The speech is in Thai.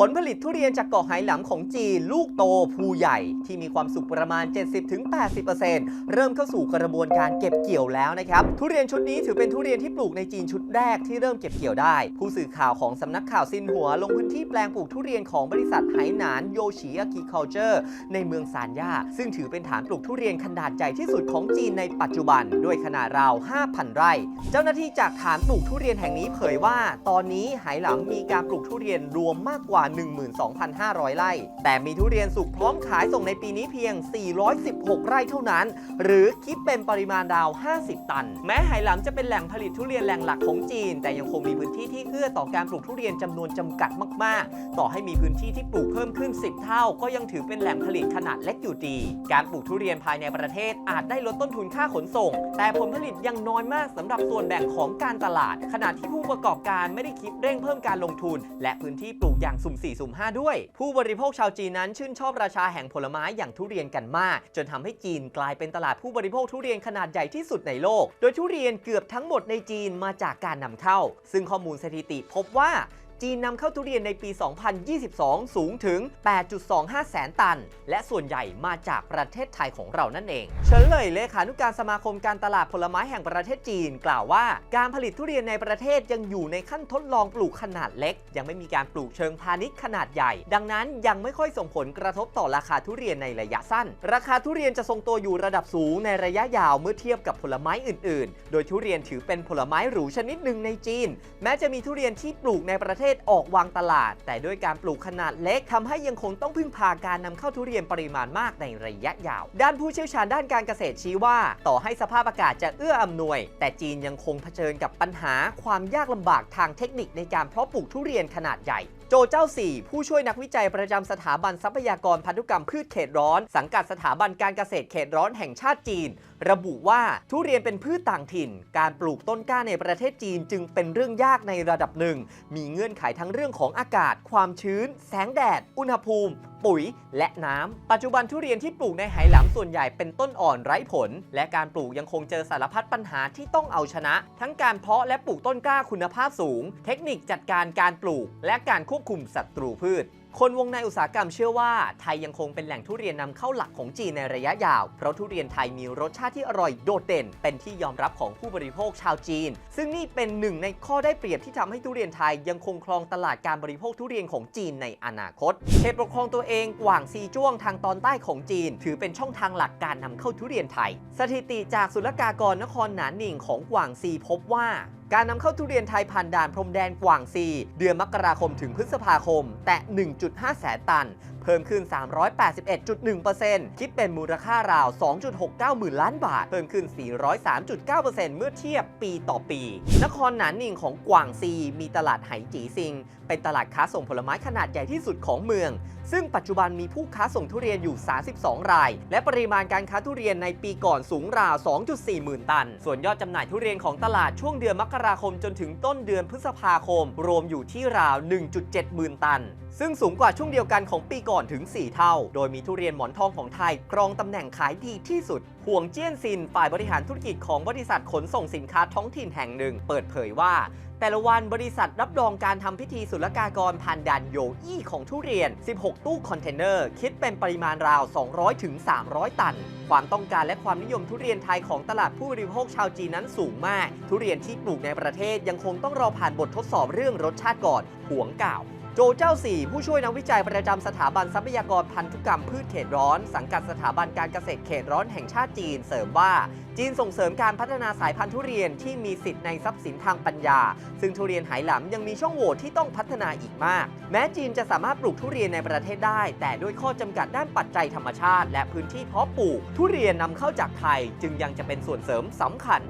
ผลผลิตทุเรียนจากเกาะไหหลำของจีน ลูกโตภูใหญ่ ที่มีความสุขประมาณ 70-80%เริ่มเข้าสู่กระบวนการเก็บเกี่ยวแล้วนะครับ ทุเรียนชุดนี้ถือเป็นทุเรียนที่ปลูกในจีนชุดแรกที่เริ่มเก็บเกี่ยวได้ ผู้สื่อข่าวของสำนักข่าวซินหัว ลงพื้นที่แปลงปลูกทุเรียนของบริษัทไหหนานโยชิอากิเคาเจอร์ในเมืองซานย่าซึ่งถือเป็นฐานปลูกทุเรียนขนาดใหญ่ที่สุดของจีนในปัจจุบันด้วยขนาดราว 5,000 ไร่ เจ้าหน้าที่จากฐานปลูกทุเรียนแห่งนี้เผยว่า ตอนนี้ไหหลำมีการปลูกทุเรียนรวมมากกว่า12,500 ไร่ แต่มีทุเรียนสุกพร้อมขายส่งในปีนี้เพียง 416 ไร่เท่านั้น หรือคิดเป็นปริมาณราว 50 ตัน แม้ไหหลำจะเป็นแหล่งผลิตทุเรียนแหล่งหลักของจีน แต่ยังคงมีพื้นที่ที่อื้อต่อการปลูกทุเรียนจำนวนจำกัดมาก ๆ ต่อให้มีพื้นที่ที่ปลูกเพิ่มขึ้น 10 เท่า ก็ยังถือเป็นแหล่งผลิตขนาดเล็กอยู่ดี การปลูกทุเรียนภายในประเทศอาจได้ลดต้นทุนค่าขนส่ง แต่ผลผลิตยังน้อยมากสำหรับส่วนแบ่งของการตลาด ขณะที่ผู้ประกอบการไม่ได้คิดเร่งเพิ่มการลงทุน และพื้นที่ปลูกอย่างสุ่ม4สุ่ม5ด้วย ผู้บริโภคชาวจีนนั้นชื่นชอบราชาแห่งผลไม้อย่างทุเรียนกันมาก จนทำให้จีนกลายเป็นตลาดผู้บริโภคทุเรียนขนาดใหญ่ที่สุดในโลก โดยทุเรียนเกือบทั้งหมดในจีนมาจากการนำเข้า ซึ่งข้อมูลสถิติพบว่า จีนนำเข้าทุเรียนในปี 2022 สูงถึง 8.25 แสนตัน และส่วนใหญ่มาจากประเทศไทยของเรานั่นเองเฉลยเลขานุการสมาคมการตลาดผลไม้แห่งประเทศจีน กล่าวว่า การผลิตทุเรียนในประเทศยังอยู่ในขั้นทดลองปลูกขนาดเล็ก ยังไม่มีการปลูกเชิงพาณิชย์ขนาดใหญ่ ดังนั้นยังไม่ค่อยส่งผลกระทบต่อราคาทุเรียนในระยะสั้น ราคาทุเรียนจะทรงตัวอยู่ระดับสูงในระยะยาวเมื่อเทียบกับผลไม้อื่น ๆ โดยทุเรียนถือเป็นผลไม้หรูชนิดหนึ่งในจีน แม้จะมีทุเรียนที่ปลูกในประเทศออกวางตลาด แต่ด้วยการปลูกขนาดเล็กทำให้ยังคงต้องพึ่งพาการนำเข้าทุเรียนปริมาณมากในระยะยาว ด้านผู้เชี่ยวชาญด้านการเกษตรชี้ว่า ต่อให้สภาพอากาศจะเอื้ออำนวย แต่จีนยังคงเผชิญกับปัญหาความยากลำบากทางเทคนิคในการเพาะปลูกทุเรียนขนาดใหญ่โจเจ้าสี่ผู้ช่วยนักวิจัยประจำสถาบันทรัพยากรพันธุกรรมพืชเขตร้อน สังกัดสถาบันการเกษตรเขตร้อนแห่งชาติจีน ระบุว่าทุเรียนเป็นพืชต่างถิ่น การปลูกต้นกล้าในประเทศจีนจึงเป็นเรื่องยากในระดับหนึ่ง มีเงื่อนไขทั้งเรื่องของอากาศ ความชื้น แสงแดด อุณหภูมิ ปุ๋ย และน้ำ ปัจจุบันทุเรียนที่ปลูกในไหหลำส่วนใหญ่เป็นต้นอ่อนไร้ผล และการปลูกยังคงเจอสารพัดปัญหาที่ต้องเอาชนะ ทั้งการเพาะและปลูกต้นกล้าคุณภาพสูง เทคนิคจัดการการปลูก และการควบคุมศัตรูพืช คนวงในอุตสาหกรรมเชื่อว่าไทยยังคงเป็นแหล่งทุเรียนนำเข้าหลักของจีนในระยะยาว เพราะทุเรียนไทยมีรสชาติที่อร่อยโดดเด่น เป็นที่ยอมรับของผู้บริโภคชาวจีน ซึ่งนี่เป็นหนึ่งในข้อได้เปรียบที่ทำให้ทุเรียนไทยยังคงครองตลาดการบริโภคทุเรียนของจีนในอนาคตเขตปกครองตัวเองกว่างซีจ้วงทางตอนใต้ของจีน ถือเป็นช่องทางหลักการนำเข้าทุเรียนไทย สถิติจากศุลกากรนครหนานหนิงของกว่างซีพบว่าการนำเข้าทุเรียนไทยผ่านด่านพรมแดนกว่างซีเดือนมกราคมถึงพฤษภาคม แตะ1.5 แสนตัน เพิ่มขึ้น 381.1%คิดเป็นมูลค่าราว 2.69 หมื่นล้านบาท เพิ่มขึ้น 403.9%เมื่อเทียบปีต่อปี นครหนานหนิงของกว่างซีมีตลาดไหจีซิง เป็นตลาดค้าส่งผลไม้ขนาดใหญ่ที่สุดของเมือง ซึ่งปัจจุบันมีผู้ค้าส่งทุเรียนอยู่ 32 ราย และปริมาณการค้าทุเรียนในปีก่อนสูงราว 2.4 หมื่นตัน ส่วนยอดจำหน่ายทุเรียนของตลาดช่วงเดือนมกราคมจนถึงต้นเดือนพฤษภาคม รวมอยู่ที่ราว 1.7 หมื่นตัน ซึ่งสูงกว่าช่วงเดียวกันของปีก่อนถึง 4 เท่า โดยมีทุเรียนหมอนทองของไทยครองตำแหน่งขายดีที่สุด ห่วงเจี้ยนซินฝ่ายบริหารธุรกิจของบริษัทขนส่งสินค้าท้องถิ่นแห่งหนึ่ง เปิดเผยว่า แต่ละวันบริษัทรับรองการทำพิธีศุลกากรผ่านด่านโยอี้ของทุเรียน 16 ตู้คอนเทนเนอร์ คิดเป็นปริมาณราว 200ถึง300ตัน ความต้องการและความนิยมทุเรียนไทยของตลาดผู้บริโภคชาวจีนนั้นสูงมาก ทุเรียนที่ปลูกในประเทศยังคงต้องรอผ่านบททดสอบเรื่องรสชาติก่อนห่วงกล่าว โจเจ้าสี่ผู้ช่วยนักวิจัยประจำสถาบันทรัพยากรพันธุกรรมพืชเขตร้อน สังกัดสถาบันการเกษตรเขตร้อนแห่งชาติจีน เสริมว่า จีนส่งเสริมการพัฒนาสายพันธุ์ทุเรียนที่มีสิทธิ์ในทรัพย์สินทางปัญญา ซึ่งทุเรียนไหหลำยังมีช่องโหว่ที่ต้องพัฒนาอีกมาก แม้จีนจะสามารถปลูกทุเรียนในประเทศได้ แต่ด้วยข้อจำกัดด้านปัจจัยธรรมชาติ และพื้นที่เพาะปลูก ทุเรียนนำเข้าจากไทย จึงยังจะเป็นส่วนเสริมสำคัญ